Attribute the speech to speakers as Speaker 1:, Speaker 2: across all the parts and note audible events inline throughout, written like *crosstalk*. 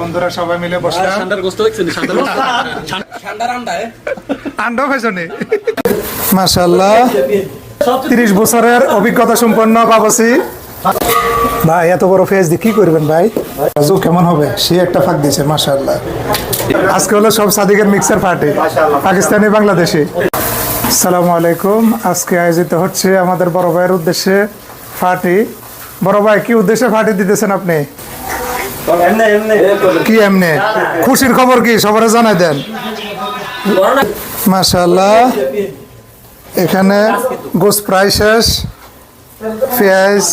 Speaker 1: বন্ধুরা সবাই মিলে বসলাম।
Speaker 2: ঠান্ডার গোস্ত দেখছেন? ঠান্ডার *laughs* আন্ডায়।
Speaker 1: আন্ডা খাইছনি মাশাল্লাহ তিরিশ বছরের অভিজ্ঞতা সম্পন্ন বাবাসি। ভাই এত বড় ফেস দিয়ে কি করবেন ভাই? রাজু কেমন হবে? সে একটা ফাঁক দিয়েছে মাশাল্লাহ আজকে হলো সব সাদিকের মিক্সার পার্টি পাকিস্তানি বাংলাদেশি। আসসালামু আলাইকুম। আজকে আয়োজিত হচ্ছে আমাদের বড় ভাইয়ের উদ্দেশ্যে পার্টি বড় ভাই কি উদ্দেশ্যে পার্টি দিতেছেন আপনি? কি এমনি? খুশির খবর কি? সবারে জানাই দেন। মাশাল্লাহ এখানে গোস প্রায় শেষ। পেঁয়াজ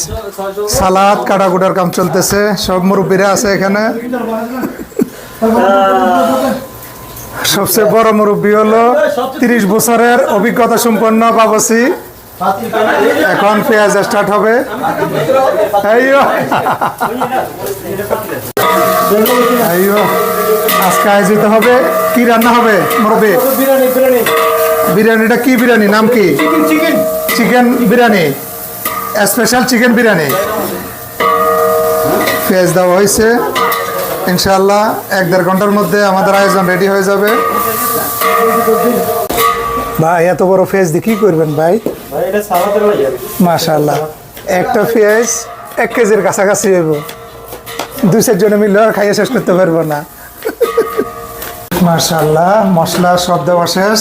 Speaker 1: সালাদ কাটাকুটার কাম চলতেছে। সব মুরব্বীরা আছে এখানে। সবচেয়ে বড় মুরব্বী হলো তিরিশ বছরের অভিজ্ঞতা সম্পন্ন বাবাসি। এখন পেঁয়াজ স্টার্ট হবে। আজকে আয়োজিত হবে। কি রান্না হবে, মুরব্বী? বিরিয়ানিটা কি বিরিয়ানি? নাম কি? Chicken biryani. Special chicken biryani. পেঁয়াজ দেওয়া হয়েছে। ইনশাল্লাহ এক দেড় ঘণ্টার মধ্যে আমাদের আয়োজন রেডি হয়ে যাবে। ভাই এত বড় পেঁয়াজ দিয়ে কি করবেন ভাই? মাশাল্লাহ একটা পেঁয়াজ এক কেজির কাছাকাছি হইব। দুই চারজনে মিলে আর খাইয়ে শেষ করতে পারব না। মাশাল্লাহ মশলা সব দেওয়া শেষ।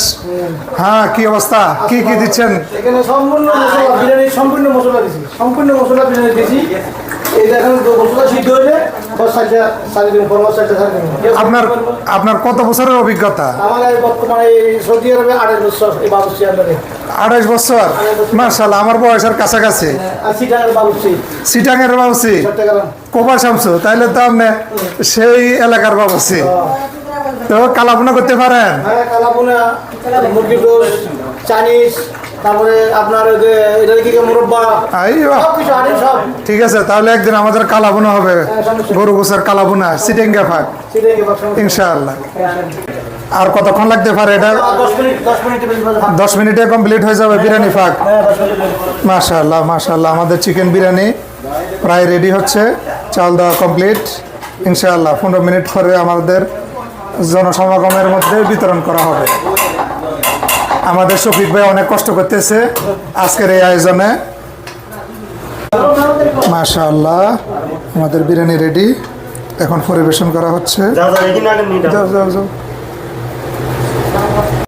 Speaker 1: হ্যাঁ কি অবস্থা? কি কি দিচ্ছেন?
Speaker 3: এখানে সম্পূর্ণ মশলা বিরিয়ানি সম্পূর্ণ মশলা দিছি। সম্পূর্ণ মশলা বিরিয়ানি দিছি।
Speaker 1: আপনার আপনার কত বছরের অভিজ্ঞতা?
Speaker 3: আড়াই বছর
Speaker 1: মার্শাল্লাহ আমার বয়সের কাছাকাছি।
Speaker 3: আর সিটাঙ্গের বাবুসি
Speaker 1: সিটাঙের বাবুসি কোবার শামসু তাইলে তো আপনি সেই এলাকার বাবুসি তো কালাপনা করতে পারেন?
Speaker 3: হ্যাঁ কালাপুনা মুরগির রোস চাইনিজ তারপরে আপনার যে এটা কি মুরব্বা? সব কিছু আনি সব।
Speaker 1: ঠিক আছে তাহলে একদিন আমাদের কালাবোনা হবে গরু গোসার কালাবোনা সিটেঙ্গা ফাঁক। ইনশাআল্লাহ। আর কতক্ষণ লাগতে পারে এটা?
Speaker 3: দশ মিনিট
Speaker 1: কমপ্লিট হয়ে যাবে বিরিয়ানি ফাঁক।
Speaker 3: হ্যাঁ
Speaker 1: মাশাল্লাহ মাশাল্লাহ আমাদের চিকেন বিরিয়ানি প্রায় রেডি হচ্ছে চাল দেওয়া কমপ্লিট ইনশাআল্লাহ পনেরো মিনিট পরে আমাদের জনসমাগমের মধ্যে বিতরণ করা হবে। আমাদের শফিক ভাই অনেক কষ্ট করতেছে আজকের এই আয়োজনে। মাশাআল্লাহ আমাদের বিরিয়ানি রেডি এখন পরিবেশন করা হচ্ছে।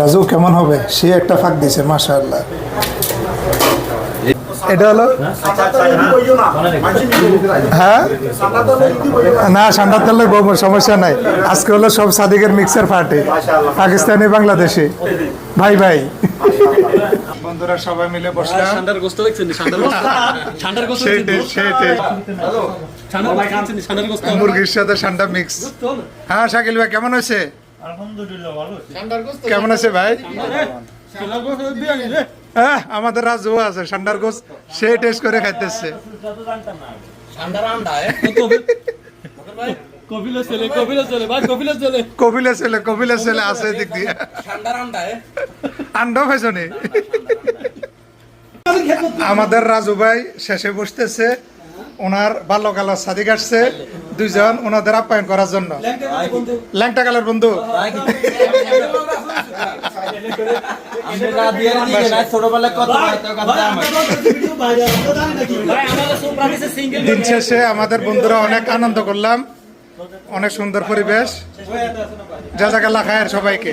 Speaker 1: রাজু কেমন হবে? সে একটা ফাঁক দিছে মাশাআল্লাহ। এটা হলো? হ্যাঁ? না ঠান্ডার তেলের বউ সমস্যা নাই। আজকে হলো সব সাদিকের মিক্সার পার্টি পাকিস্তানি বাংলাদেশি। ভাই ভাই। বন্ধুরা সবাই মিলে বসলাম।
Speaker 2: ঠান্ডার গোস্ত দেখছেন ঠান্ডার গোস্ত? ঠান্ডার গোস্ত
Speaker 1: সেই taste, সেই taste।
Speaker 2: ঠান্ডার গোস্ত দেখছেন ঠান্ডার গোস্ত?
Speaker 1: মুরগির সাথে ঠান্ডা মিক্স হ্যাঁ শাকিল ভাই কেমন আছে। কেমন আছে ভাই? হ্যাঁ আমাদের রাজু আছে ঠান্ডার গোস সে টেস্ট করে খাইতেছে। *laughs*
Speaker 2: ছেলে কপিলা ছেলে ভাই কপিলা ছেলে।
Speaker 1: কপিলে ছেলে কপিলে ছেলে আছে দিক দিয়ে। আন্ডাও আমাদের রাজু ভাই শেষে বসতেছে ওনার বাল্যকালের সাদিক আসছে দুইজন ওনাদের আপ্যায়ন করার জন্য। ল্যাংটা কালের বন্ধু। দিন শেষে আমাদের বন্ধুরা অনেক আনন্দ করলাম। অনেক সুন্দর পরিবেশ। যা জায়গা লাখায়ের সবাইকে।